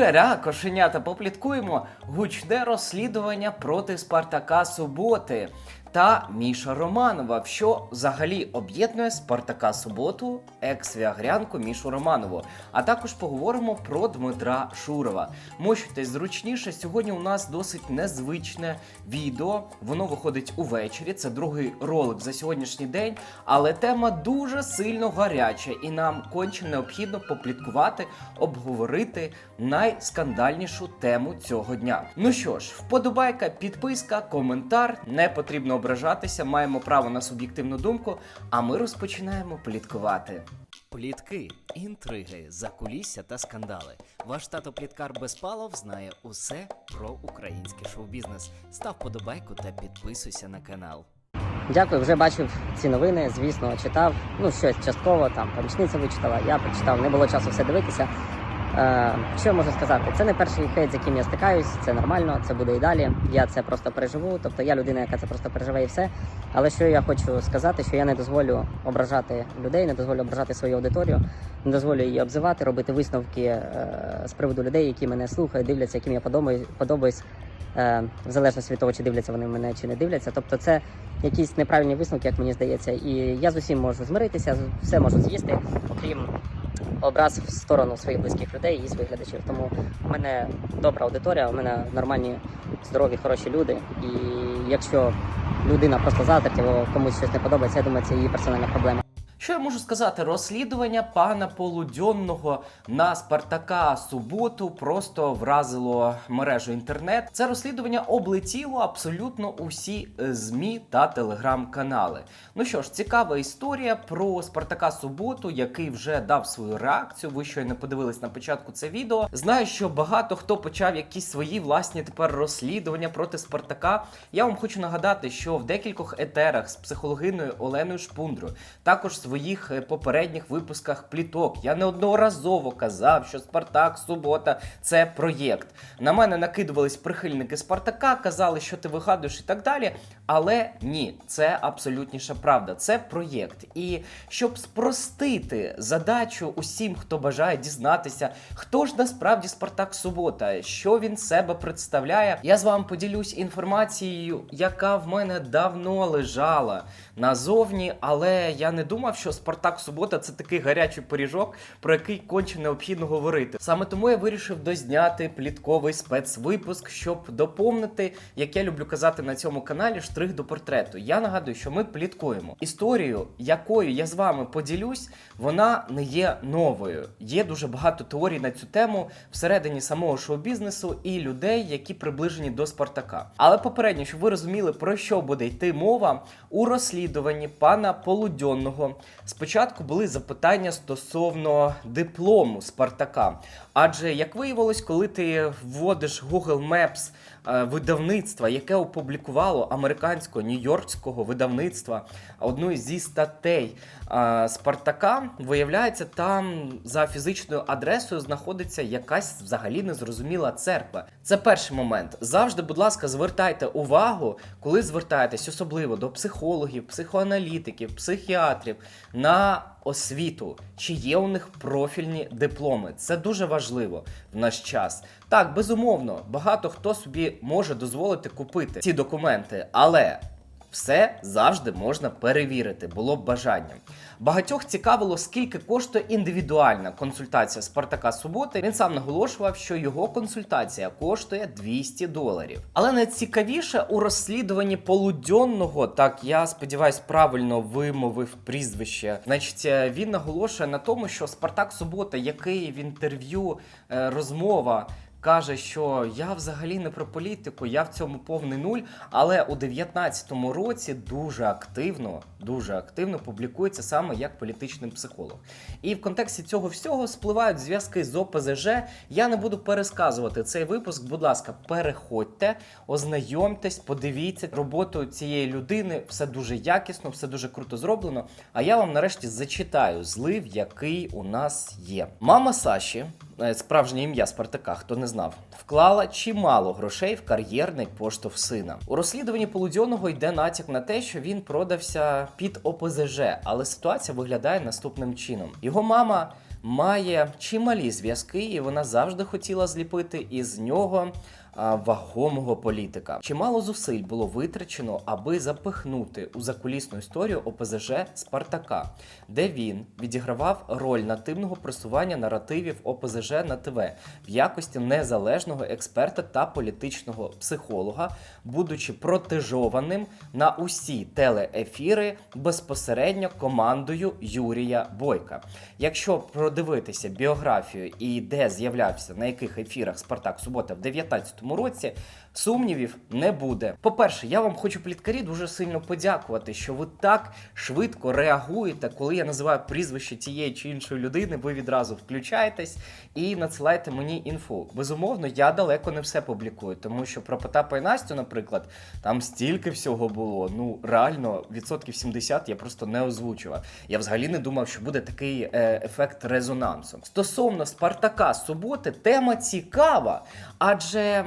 Тюряря, кошенята, попліткуємо гучне розслідування проти Спартака Суботи та Міша Романова, що взагалі об'єднує Спартака Суботу, екс-віагрянку Мішу Романову. А також поговоримо про Дмитра Шурова. Мощуйтесь зручніше. Сьогодні у нас досить незвичне відео. Воно виходить увечері. Це другий ролик за сьогоднішній день, але тема дуже сильно гаряча, і нам конче необхідно попліткувати, обговорити найскандальнішу тему цього дня. Ну що ж, вподобайка, підписка, коментар. Не потрібно ображатися, маємо право на суб'єктивну думку. А ми розпочинаємо пліткувати. Плітки, інтриги, закулісся та скандали. Ваш тато Пліткар Безпалов знає усе про український шоу-бізнес. Став подобайку та підписуйся на канал. Дякую, вже бачив ці новини, звісно, читав. Ну, щось частково, там помічниця вичитала, я прочитав, не було часу все дивитися. Е, що я можу сказати? Це не перший хейт, з яким я стикаюсь, це нормально, це буде і далі. Я це просто переживу. Тобто я людина, яка це просто переживе і все. Але що я хочу сказати, що я не дозволю ображати людей, не дозволю ображати свою аудиторію, не дозволю її обзивати, робити висновки е, з приводу людей, які мене слухають, дивляться, яким я подобаю- подобаюсь, е, в залежності від того, чи дивляться вони мене чи не дивляться. Тобто, це якісь неправильні висновки, як мені здається, і я з усім можу змиритися, все можу з'їсти, окрім образ в сторону своїх близьких людей і своїх глядачів. Тому в мене добра аудиторія, у мене нормальні, здорові, хороші люди. І якщо людина просто заздрить, або комусь щось не подобається, я думаю, це її персональна проблема. Що я можу сказати? Розслідування пана Полудьонного на Спартака суботу просто вразило мережу інтернет. Це розслідування облетіло абсолютно усі е, змі та телеграм-канали. Ну що ж, цікава історія про Спартака суботу, який вже дав свою реакцію. Ви щойно подивились на початку це відео. Знаю, що багато хто почав якісь свої власні тепер розслідування проти Спартака. Я вам хочу нагадати, що в декількох етерах з психологиною Оленою Шпундрою, також в своїх е, попередніх випусках пліток, я неодноразово казав, що Спартак Субота це проєкт. На мене накидувались прихильники Спартака, казали, що ти вигадуєш і так далі. Але ні, це абсолютніша правда. Це проєкт. І щоб спростити задачу усім, хто бажає дізнатися, хто ж насправді Спартак Субота, що він себе представляє, я з вами поділюсь інформацією, яка в мене давно лежала назовні, але я не думав, що Спартак Субота це такий гарячий пиріжок, про який конче необхідно говорити. Саме тому я вирішив дозняти плітковий спецвипуск, щоб доповнити, як я люблю казати на цьому каналі, штрих до портрету. Я нагадую, що ми пліткуємо. Історію, якою я з вами поділюсь, вона не є новою. Є дуже багато теорій на цю тему всередині самого шоу-бізнесу і людей, які приближені до Спартака. Але попередньо, щоб ви розуміли, про що буде йти мова, у розслідуванні пана Полудьонного спочатку були запитання стосовно диплому Спартака. Адже, як виявилось, коли ти вводиш Google Maps е, видавництва, яке опублікувало американського нью-йоркського видавництва одну зі статей е, Спартака, виявляється, там за фізичною адресою знаходиться якась взагалі незрозуміла церква. Це перший момент. Завжди, будь ласка, звертайте увагу, коли звертаєтесь, особливо до психологів, психоаналітиків, психіатрів на освіту, чи є у них профільні дипломи. Це дуже важливо в наш час. Так, безумовно, багато хто собі може дозволити купити ці документи, але все завжди можна перевірити, було б бажання. Багатьох цікавило, скільки коштує індивідуальна консультація Спартака Суботи. Він сам наголошував, що його консультація коштує 200 доларів. Але найцікавіше у розслідуванні полудьонного, так я сподіваюсь, правильно вимовив прізвище. Значить, він наголошує на тому, що Спартак Субота, який в інтерв'ю е, розмова. Каже, що я взагалі не про політику, я в цьому повний нуль. Але у 19-му році дуже активно, дуже активно публікується саме як політичний психолог. І в контексті цього всього спливають зв'язки з ОПЗЖ. Я не буду пересказувати цей випуск. Будь ласка, переходьте, ознайомтесь, подивіться роботу цієї людини. Все дуже якісно, все дуже круто зроблено. А я вам нарешті зачитаю злив, який у нас є. Мама Саші, е, справжнє ім'я Спартака, хто не знав, вклала чимало грошей в кар'єрний поштовх сина. У розслідуванні Полудьоного йде натяк на те, що він продався під ОПЗЖ, але ситуація виглядає наступним чином. Його мама має чималі зв'язки, і вона завжди хотіла зліпити із нього вагомого політика. Чимало зусиль було витрачено, аби запихнути у закулісну історію ОПЗЖ Спартака, де він відігравав роль нативного просування наративів ОПЗЖ на ТВ в якості незалежного експерта та політичного психолога, будучи протежованим на усі телеефіри безпосередньо командою Юрія Бойка. Якщо продивитися біографію і де з'являвся на яких ефірах Спартак Субота в 19-му році, сумнівів не буде. По-перше, я вам хочу пліткарі дуже сильно подякувати, що ви так швидко реагуєте, коли я називаю прізвище тієї чи іншої людини. Ви відразу включаєтесь і надсилаєте мені інфу. Безумовно, я далеко не все публікую, тому що про Потапа і Настю, наприклад, там стільки всього було. Ну реально, відсотків 70 я просто не озвучував. Я взагалі не думав, що буде такий е, ефект резонансу. Стосовно Спартака суботи, тема цікава, адже.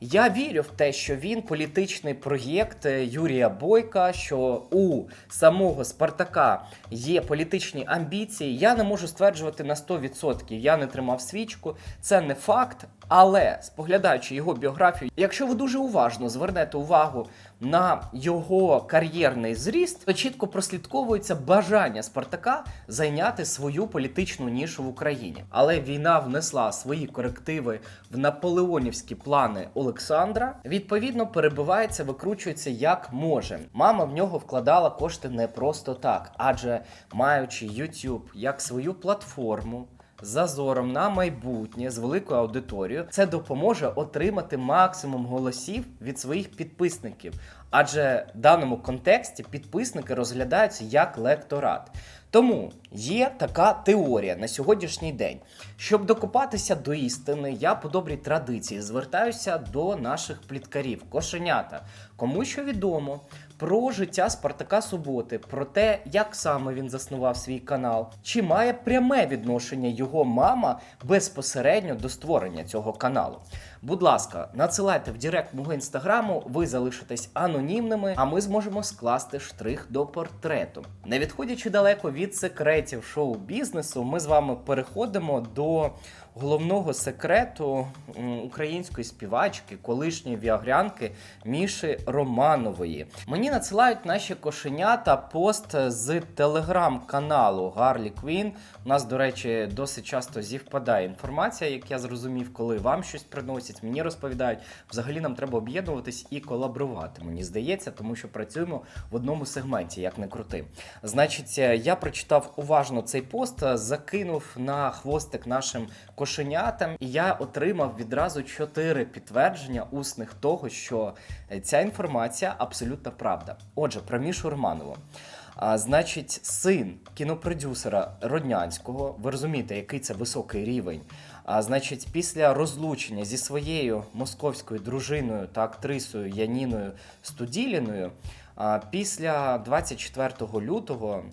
Я вірю в те, що він політичний проєкт е, Юрія Бойка, що у самого Спартака є політичні амбіції. Я не можу стверджувати на 100%. Я не тримав свічку, це не факт. Але споглядаючи його біографію, якщо ви дуже уважно звернете увагу на його кар'єрний зріст, то чітко прослідковується бажання Спартака зайняти свою політичну нішу в Україні. Але війна внесла свої корективи в наполеонівські плани Олександра. Відповідно, перебивається, викручується як може. Мама в нього вкладала кошти не просто так, адже маючи YouTube як свою платформу. Зазором на майбутнє з великою аудиторією це допоможе отримати максимум голосів від своїх підписників. Адже в даному контексті підписники розглядаються як лекторат. Тому є така теорія на сьогоднішній день. Щоб докопатися до істини, я по добрій традиції звертаюся до наших пліткарів, кошенята. Кому що відомо про життя Спартака Суботи, про те, як саме він заснував свій канал, чи має пряме відношення його мама безпосередньо до створення цього каналу. Будь ласка, надсилайте в Директ мого інстаграму, ви залишитесь анонімними, а ми зможемо скласти штрих до портрету. Не відходячи далеко від секретів шоу-бізнесу, ми з вами переходимо до головного секрету української співачки, колишньої віагрянки Міші Романової. Мені надсилають наші кошенята пост з телеграм-каналу Гарлі Квін. У нас, до речі, досить часто зівпадає інформація, як я зрозумів, коли вам щось приносять, мені розповідають. Взагалі нам треба об'єднуватись і колаборувати, мені здається, тому що працюємо в одному сегменті, як не крути. Значить, е, я прочитав уважно цей пост, е, закинув на хвостик нашим кошенятам, і я отримав відразу чотири підтвердження усних того, що е, ця інформація абсолютна правда. Отже, про Мішу Романову. А, значить, син кінопродюсера Роднянського, ви розумієте, який це високий рівень. А значить, після розлучення зі своєю московською дружиною та актрисою Яніною Студіліною, а, після 24 лютого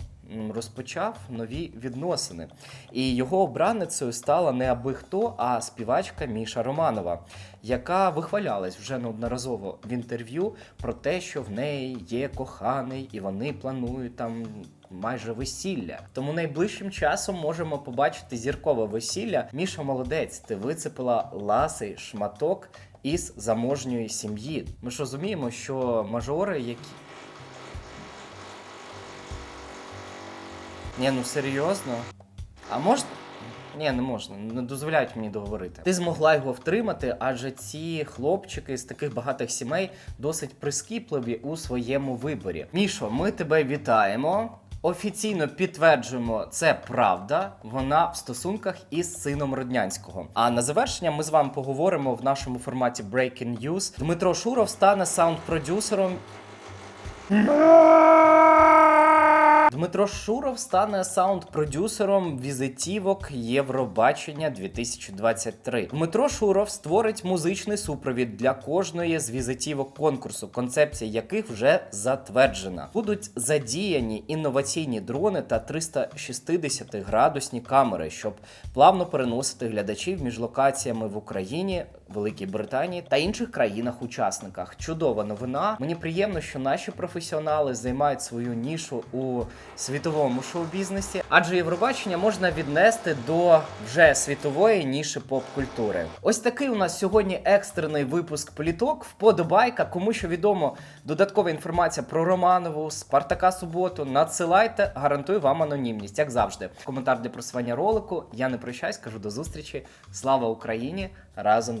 розпочав нові відносини. І його обраницею стала не аби хто, а співачка Міша Романова, яка вихвалялась вже неодноразово в інтерв'ю про те, що в неї є коханий, і вони планують там. Майже весілля, тому найближчим часом можемо побачити зіркове весілля. Міша молодець, ти вицепила ласий шматок із заможньої сім'ї. Ми ж розуміємо, що мажори, які Ні, ну серйозно? А можна? Ні, не можна, не дозволяють мені договорити. Ти змогла його втримати, адже ці хлопчики з таких багатих сімей досить прискіпливі у своєму виборі. Мішо, ми тебе вітаємо. Офіційно підтверджуємо, це правда. Вона в стосунках із сином Роднянського. А на завершення ми з вами поговоримо в нашому форматі Breaking News. Дмитро Шуров стане саунд-продюсером Дмитро Шуров стане саунд-продюсером візитівок Євробачення 2023. Дмитро Шуров створить музичний супровід для кожної з візитівок конкурсу, концепція яких вже затверджена. Будуть задіяні інноваційні дрони та 360 градусні камери, щоб плавно переносити глядачів між локаціями в Україні Великій Британії та інших країнах-учасниках. Чудова новина. Мені приємно, що наші професіонали займають свою нішу у світовому шоу-бізнесі, адже Євробачення можна віднести до вже світової ніші поп-культури. Ось такий у нас сьогодні екстрений випуск політок. Вподобайка. Кому що відомо, додаткова інформація про Романову, Спартака Суботу. Надсилайте, гарантую вам анонімність, як завжди. Коментар для просування ролику. Я не прощаюсь, кажу до зустрічі. Слава Україні! Разом